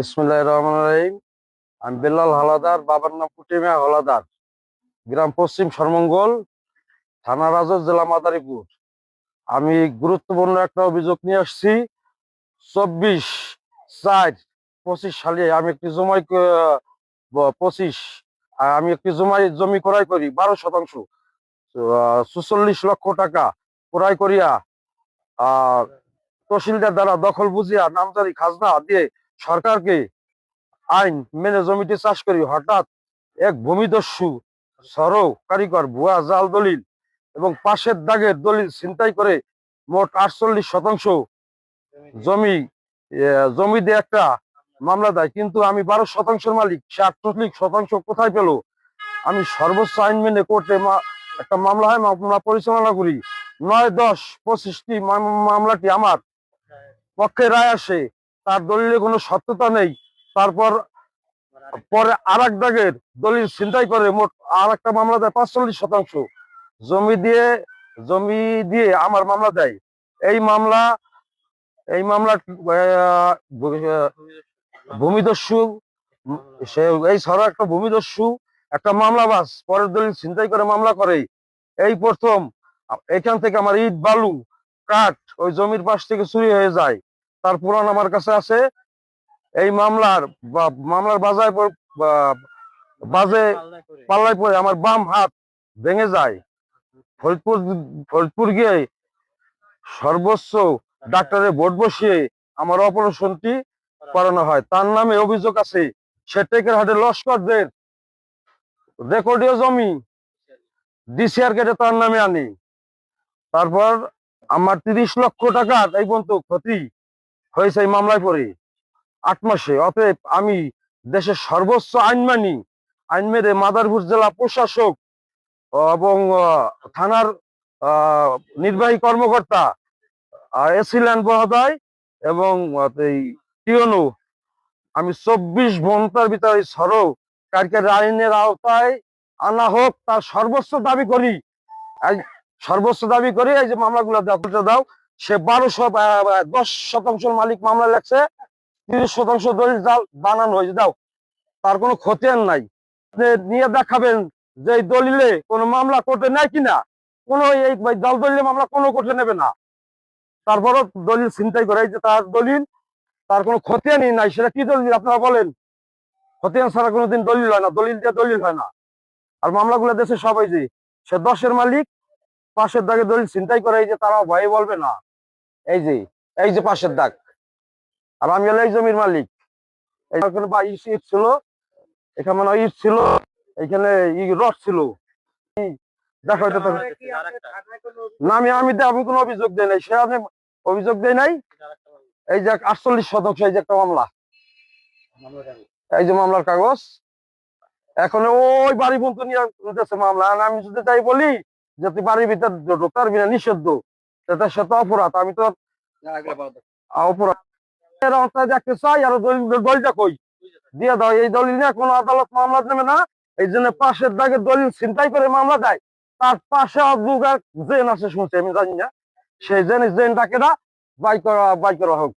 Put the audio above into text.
বিসমুল্লাহ রহমান রহিম। আমি বেল্লাল হলাদার, বাবার নাম কুটিমিয়া হলাদার। গ্রাম পশ্চিম সরমঙ্গল, থানা রাজর জেলা মাদারীপুর। আমি গুরুত্বপূর্ণ একটা অভিযোগ নিয়ে আসছি। চব্বিশ চার পঁচিশ সালে আমি একটি জমাই পঁচিশ, আমি একটি জমাই জমি ক্রয় করি, বারো শতাংশ। চুচল্লিশ লক্ষ টাকা ক্রয় করিয়া তহসিলদার দ্বারা দখল বুঝিয়া নামজারি খাজনা দিয়ে সরকারকে আইন মেনে জমিটি চাষ করি? হঠাৎ এক ভূমিদস্যু সর কারিগর, ভুয়া জাল দলিল এবং পাশের দাগের দলিল ছিনতাই করে মোট আটচল্লিশ শতাংশ জমি জমি দিয়ে একটা মামলা দেয়। কিন্তু আমি বারো শতাংশের মালিক, সে আটচল্লিশ শতাংশ কোথায় পেল? আমি সর্বোচ্চ আইন মেনে কোর্টে একটা মামলা হয়, মামলা পরিচালনা করি। নয় দশ পঁচিশটি মাম- মামলাটি আমার পক্ষে রায় আসে। তার দলিলে কোনো সত্যতা নেই। তারপর পরে আর এক দাগের দলিল ছিনতাই করে মোট আর একটা মামলা দেয় পাঁচচল্লিশ শতাংশ। জমি দিয়ে জমি দিয়ে আমার মামলা দেয়। এই মামলা এই মামলা ভূমিদস্যু, সে, এই সর একটা ভূমিদস্যু, একটা মামলা বাস পরের দলিল ছিনতাই করে মামলা করে। এই প্রথম, এখান থেকে আমার ইট, বালু, কাঠ ওই জমির পাশ থেকে চুরি হয়ে যায়। তার পুরাণ আমার কাছে আছে। এই মামলার মামলার বাজায় বাজে পাল্লায় পড়ে আমার বাম হাত ভেঙে যায়। ফরিদপুর ফরিদপুর গিয়ে সর্বোচ্চ ডাক্তারের ভোট বসিয়ে আমার অপারেশনটি করানো হয়। তার নামে অভিযোগ আছে, সে টেকের হাটে লস্করদের রেকর্ডীয় জমি ডিসিআর কেটে তার নামে আনি। তারপর আমার তিরিশ লক্ষ টাকার এই পর্যন্ত ক্ষতি হয়েছে এই মামলায় পড়ে। আট মাসে। অতএব আমি দেশের সর্বোচ্চ আইন মানি। আইন মেরে মাদারপুর জেলা প্রশাসক এবং থানার নির্বাহী কর্মকর্তা এসিল্যান্ড মহোদয় এবং এই টিওনু। আমি চব্বিশ ঘণ্টার ভিতরে সরব কারকের আইনের আওতায় আনা হোক, তার সর্বোচ্চ দাবি করি। সর্বোচ্চ দাবি করি, এই যে মামলাগুলো দাও। সে বারোশো দশ শতাংশ মালিক মামলা লেখছে, তিরিশ শতাংশ দলিল জাল বানানো হয়েছে। দাও, তার কোনো খতিয়ান নাই। নিয়ে দেখাবেন যে দলিলে কোনো মামলা কোর্টে নেয় কিনা। কোনো এই জাল দলিলে মামলা কোনো কোর্টে নেবে না। তারপরও দলিল ছিনতাই করে যে তার দলিল, তার কোনো খতিয়ানই নাই। সেটা কি দলিল আপনারা বলেন? খতিয়ান ছাড়া কোনোদিন দলিল হয় না, দলিল দিয়ে দলিল হয় না। আর মামলাগুলো দেশে সবাই যে, সে দশের মালিক, পাশের দাগে দলিল ছিনতাই করে যে তারা ভয়ে বলবে না। এই যে এই যে পাশের দাগ। আর আমি এই জমির মালিক। ইট ছিল, এখানে মানে ইট ছিল, এখানে ছিল। আমি কোনো অভিযোগ দেই নাই। অভিযোগ দেই নাই? আটচল্লিশ যে একটা মামলা। এই যে মামলার কাগজ। এখন ওই বাড়ি পর্যন্ত নিয়ে মামলা। আমি যদি তাই বলি, যে তুই বাড়ির ভিতর ঢুকতে পারবি না নিষিদ্ধ। সেটা সে তো অপরাধ আমি তো অপরাধ। চাই আর দলিল দলিলটা কই? দিয়ে দাও এই দলিল নিয়ে কোনো আদালত মামলা নেবে না। এই জন্য পাশের দাগে দলিল ছিনতাই করে মামলা দেয়। তার পাশে জেন আছে শুনছি আমি জানি না। সেই জেন জেনটাকে না বাই করা বাই করা হোক।